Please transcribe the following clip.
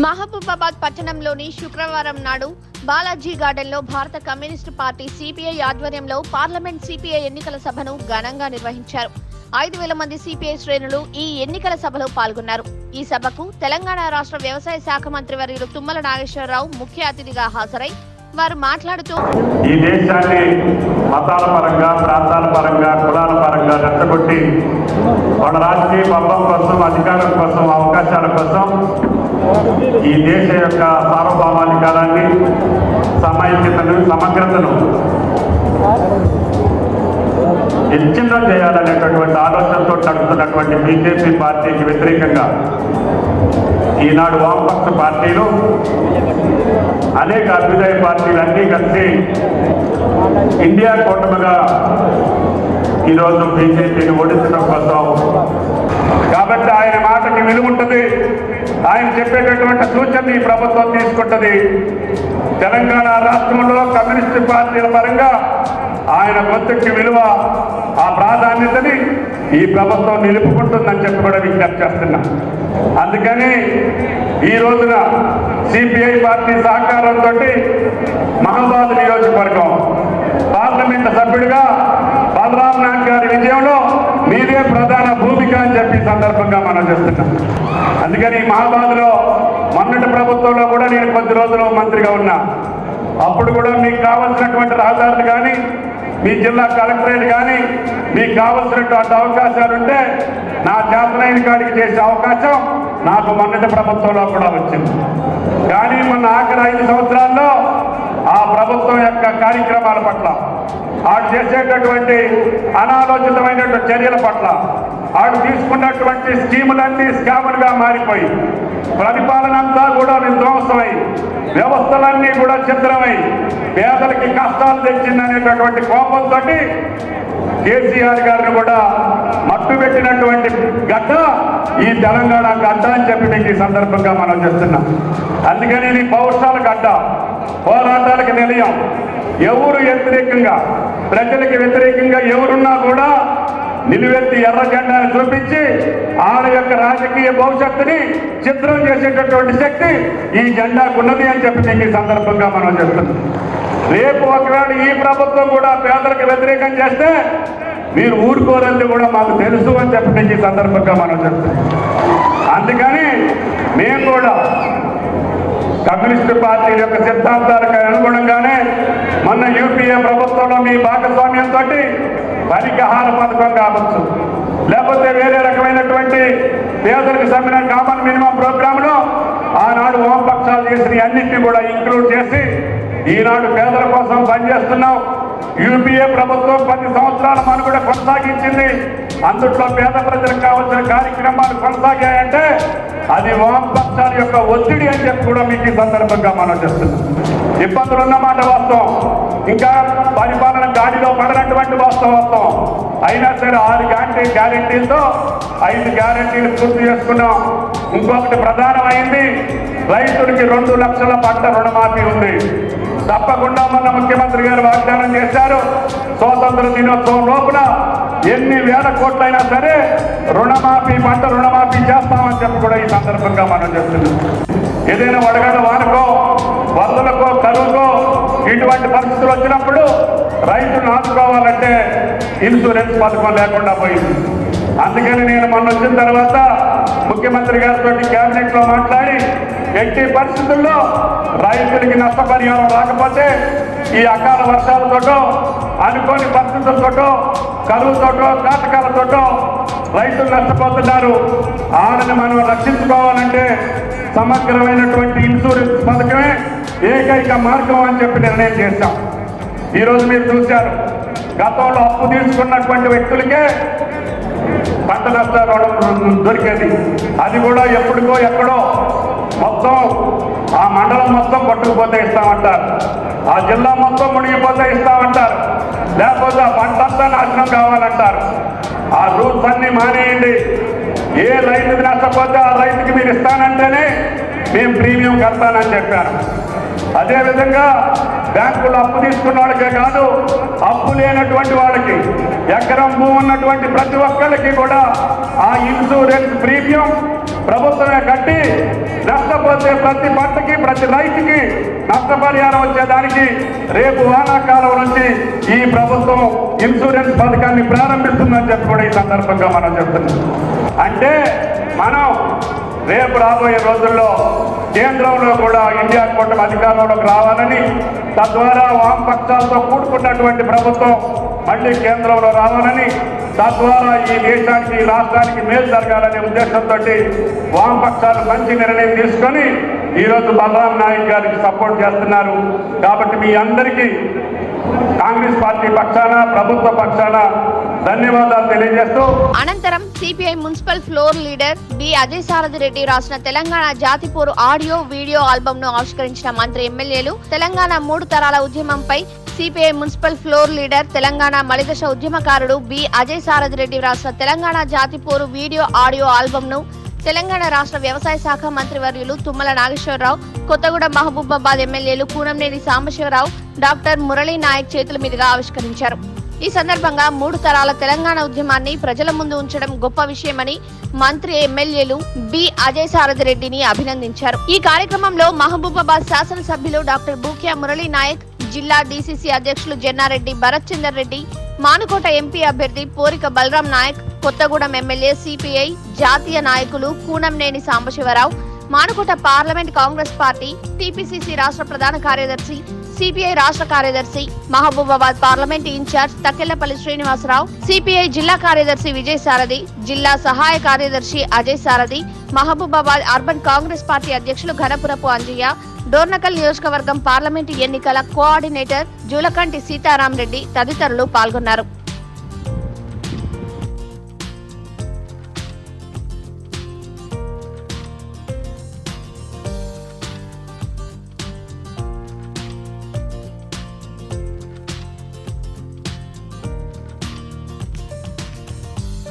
మహబూబాబాద్ పట్టణంలోని శుక్రవారం నాడు బాలాజీ గార్డెన్లో భారత కమ్యూనిస్టు పార్టీ సిపిఐ ఆధ్వర్యంలో పార్లమెంట్ సిపిఐ ఎన్నికల సభను ఘనంగా నిర్వహించారు. ఐదు వేల మంది సిపిఐ శ్రేణులు ఈ ఎన్నికల సభలో పాల్గొన్నారు. ఈ సభకు తెలంగాణ రాష్ట్ర వ్యవసాయ శాఖ మంత్రి వర్యులు తుమ్మల నాగేశ్వరరావు ముఖ్య అతిథిగా హాజరై వారు మాట్లాడుతూ ఈ దేశాన్ని మతాల పరంగా ప్రాంతాల పరంగా కులాల పరంగా రెచ్చగొట్టి వాళ్ళ రాజకీయ పబ్బం కోసం అధికారం కోసం కోసం ఈ దేశ యొక్క సార్వభౌమాధికారాన్ని సమైక్యతను సమగ్రతను విచ్ఛిన్నం చేయాలనేటటువంటి ఆలోచనతో నడుస్తున్నటువంటి బీజేపీ పార్టీకి వ్యతిరేకంగా ఈనాడు వామపక్ష పార్టీలు అనేక అభ్యుదయ పార్టీలు అన్నీ కలిసి ఇండియా కూటమిగా ఈరోజు బీజేపీని ఓడించడం కోసం కాబట్టి ఆయన మాటకి విలువ ఉంటుంది ఆయన చెప్పేటటువంటి సూచన ఈ ప్రభుత్వం తీసుకుంటుంది. తెలంగాణ రాష్ట్రంలో కమ్యూనిస్టు పార్టీల పరంగా ఆయన గొంతుకి విలువ ఆ ప్రాధాన్యతని ఈ ప్రభుత్వం నిలుపుకుంటుందని చెప్పి కూడా విజ్ఞప్తి చేస్తున్నా. అందుకని ఈ రోజున సిపిఐ పార్టీ సహకారంతో మహాబాద్ నియోజకవర్గం పార్లమెంట్ సభ్యుడిగా బలరాం నాయక్ గారి విజయంలో మీదే ప్రధాన భూమిక అని చెప్పి సందర్భంగా మనం చేస్తున్నాం. అందుకని మహాబాద్లో మొన్నటి ప్రభుత్వంలో కూడా నేను కొద్ది రోజులు మంత్రిగా ఉన్నా. అప్పుడు కూడా మీకు కావలసినటువంటి రహదారులు కానీ మీ జిల్లా కలెక్టరేట్ కానీ మీకు కావలసినటువంటి అవకాశాలు ఉంటే నా చేతనైన కాడికి చేసే అవకాశం నాకు మొన్నటి ప్రభుత్వంలో కూడా వచ్చింది. కానీ మొన్న ఆఖరి ఐదు సంవత్సరాల్లో ఆ ప్రభుత్వం యొక్క కార్యక్రమాల పట్ల వాళ్ళు చేసేటటువంటి అనాలోచితమైనటువంటి చర్యల పట్ల ఆడు తీసుకున్నటువంటి స్కీములన్నీ స్కాములుగా మారిపోయి పరిపాలన అంతా కూడా విధ్వంసమై వ్యవస్థలన్నీ కూడా చిత్రమై పేదలకి కష్టాలు తెచ్చిందనేటటువంటి కోపంతో కేసీఆర్ గారిని కూడా మట్టు పెట్టినటువంటి గడ్డ ఈ తెలంగాణ గడ్డ అని చెప్పి ఈ సందర్భంగా మనం చేస్తున్నాం అందుకని ఇది పౌరుషాల గడ్డ పోరాటాలకు నిలయం. ఎవరు వ్యతిరేకంగా ప్రజలకు వ్యతిరేకంగా ఎవరున్నా కూడా నిలువెత్తి ఎర్ర జెండాను చూపించి ఆడ యొక్క రాజకీయ భవిష్యత్తుని చిత్రం చేసేటటువంటి శక్తి ఈ జెండాకున్నది అని చెప్పి నీకు ఈ సందర్భంగా మనం చెప్తున్నాం. రేపు ఒకవేళ ఈ ప్రభుత్వం కూడా పేదలకు వ్యతిరేకం చేస్తే మీరు ఊరుకోరని కూడా మాకు తెలుసు అని చెప్పి నీకు ఈ సందర్భంగా మనం చెప్తాం అందుకని మేము కూడా కమ్యూనిస్టు పార్టీ యొక్క సిద్ధాంతాలకు అనుగుణంగానే మొన్న యూపీఏ ప్రభుత్వంలో మీ భాగస్వామ్యంతో పరిహార పథకం కావచ్చు. లేకపోతే వేరే రకమైనటువంటి పేదలకు సంబంధించిన కామన్ మినిమం ప్రోగ్రాంలో ఆనాడు వామపక్షాలు చేసిన అన్నింటినీ కూడా ఇంక్లూడ్ చేసి ఈనాడు పేదల కోసం పనిచేస్తున్నాం. యూపీఏ ప్రభుత్వం పది సంవత్సరాల మనుగడ కొనసాగించింది. అందుట్లో పేద ప్రజలకు కావాల్సిన కార్యక్రమాలు కొనసాగాయంటే అది వామపక్షాల యొక్క ఒత్తిడి అని చెప్పి కూడా మీకు ఈ సందర్భంగా మనం చేస్తున్నాం ఇబ్బందులు ఉన్నమాట వాస్తవం. ఇంకా పరిపాలన గాడిలో పడనటువంటి వాస్తవత్వం. అయినా సరే ఆరు గ్యారంటీ గ్యారంటీలతో ఐదు గ్యారంటీలు పూర్తి చేసుకున్నాం. ఇంకొకటి ప్రధానమైంది రైతుడికి రెండు లక్షల పంట రుణమాఫీ ఉంది. తప్పకుండా మన ముఖ్యమంత్రి గారు వాగ్దానం చేశారు స్వాతంత్ర దినోత్సవం లోపల ఎన్ని వేల కోట్లైనా సరే రుణమాఫీ పంట రుణమాఫీ చేస్తామని చెప్పి కూడా ఈ సందర్భంగా మనం చెప్తున్నాం. ఏదైనా వడగడ వానకో వరదలకో కరువుకో ఇటువంటి పరిస్థితులు వచ్చినప్పుడు రైతులు ఆదుకోవాలంటే ఇన్సూరెన్స్ పథకం లేకుండా పోయింది. అందుకని నేను మొన్న వచ్చిన తర్వాత ముఖ్యమంత్రి గారితో కేబినెట్లో మాట్లాడి ఎట్టి పరిస్థితుల్లో రైతులకి నష్టపరిహారం రాకపోతే ఈ అకాల వర్షాలతోటో అనుకోని పరిస్థితులతోటో కరువుతోటో కాటకాలతోటో రైతులు నష్టపోతున్నారు. ఆడని మనం రక్షించుకోవాలంటే సమగ్రమైనటువంటి ఇన్సూరెన్స్ పథకమే ఏకైక మార్గం అని చెప్పి నిర్ణయం చేశాం. ఈరోజు మీరు చూశారు గతంలో అప్పు తీసుకున్నటువంటి వ్యక్తులకే పంట నష్టాలు దొరికేది. అది కూడా ఎప్పటికో ఎక్కడో మొత్తం ఆ మండలం మొత్తం పట్టుకుపోతే ఇస్తామంటారు. ఆ జిల్లా మొత్తం మునిగిపోతే ఇస్తామంటారు. లేకపోతే ఆ పంట అంతా నాశనం కావాలంటారు. ఆ రూల్స్ అన్ని మానేయండి. ఏ రైతుకి నష్టపోతే ఆ రైతుకి మీరు ఇస్తానంటేనే మేము ప్రీమియం కడతానని చెప్పారు. అదేవిధంగా బ్యాంకులు అప్పు తీసుకున్న వాళ్ళకే కాదు అప్పు లేనటువంటి వాళ్ళకి ఎకరం భూమి ఉన్నటువంటి ప్రతి ఒక్కరికి కూడా ఆ ఇన్సూరెన్స్ ప్రీమియం ప్రభుత్వమే కట్టి నష్టపోతే ప్రతి పంటకి ప్రతి రైతుకి నష్టపరిహారం వచ్చేదానికి రేపు వానాకాలం నుంచి ఈ ప్రభుత్వం ఇన్సూరెన్స్ పథకాన్ని ప్రారంభిస్తుందని చెప్పి కూడా ఈ సందర్భంగా మనం చెప్తున్నాం. అంటే మనం రేపు రాబోయే రోజుల్లో కేంద్రంలో కూడా ఇండియా కూటమి అధికారంలోకి రావాలని తద్వారా వామపక్షాలతో కూడుకున్నటువంటి ప్రభుత్వం మళ్ళీ కేంద్రంలో రావాలని తద్వారా ఈ దేశానికి ఈ రాష్ట్రానికి మేలు జరగాలనే ఉద్దేశంతో వామపక్షాలు మంచి నిర్ణయం తీసుకొని ఈరోజు బలరాం నాయక్ గారికి సపోర్ట్ చేస్తున్నారు. కాబట్టి మీ అందరికీ కాంగ్రెస్ పార్టీ పక్షాన ప్రభుత్వ పక్షాన ధన్యవాదాలు తెలియజేస్తూ అనంతరం CPI municipal floor leader B Ajay Sarathi Reddy రాసిన తెలంగాణ జాతిపోరు ఆడియో వీడియో ఆల్బమ్ను ఆవిష్కరించిన మంత్రి ఎమ్మెల్యేలు తెలంగాణ మూడు తరాల ఉద్యమంపై CPI municipal floor leader Telangana మలిదశ ఉద్యమకారుడు బి అజయ్ సారథి రెడ్డి రాసిన తెలంగాణ జాతిపోరు వీడియో ఆడియో ఆల్బమ్ను తెలంగాణ రాష్ట్ర వ్యవసాయ శాఖ మంత్రివర్యులు తుమ్మల నాగేశ్వరరావు కొత్తగూడెం మహబూబాబాద్ ఎమ్మెల్యేలు కూనంనేని సాంబశివరావు డాక్టర్ మురళీ నాయక్ చేతుల మీదుగా ఆవిష్కరించారు. ఈ సందర్భంగా మూడు తరాల తెలంగాణ ఉద్యమాన్ని ప్రజల ముందు ఉంచడం గొప్ప విషయమని మంత్రి ఎమ్మెల్యేలు బి అజయ్ సారథి రెడ్డిని అభినందించారు. ఈ కార్యక్రమంలో మహబూబాబాద్ శాసనసభ్యులు డాక్టర్ బూకియా మురళీ నాయక్ జిల్లా డీసీసీ అధ్యక్షులు జన్నారెడ్డి భరత్ చందర్ రెడ్డి మానుకోట ఎంపీ అభ్యర్థి పోరిక బలరాం నాయక్ కొత్తగూడెం ఎమ్మెల్యే సిపిఐ జాతీయ నాయకులు Kunamneni Sambasiva Rao Manukota parliament Congress party TPCC రాష్ట్ర ప్రధాన కార్యదర్శి సిపిఐ రాష్ట్ర కార్యదర్శి Mahabubabad parliament incharge Thakkellapalli Srinivasa Rao CPI జిల్లా కార్యదర్శి విజయ్ సారథి జిల్లా సహాయ కార్యదర్శి అజయ్ సారథి మహబూబాబాద్ అర్బన్ కాంగ్రెస్ పార్టీ అధ్యక్షులు ఘనపురపు అంజయ్య డోర్నకల్ నియోజకవర్గం పార్లమెంటు ఎన్నికల కోఆర్డినేటర్ జూలకంటి సీతారాం రెడ్డి తదితరులు పాల్గొన్నారు.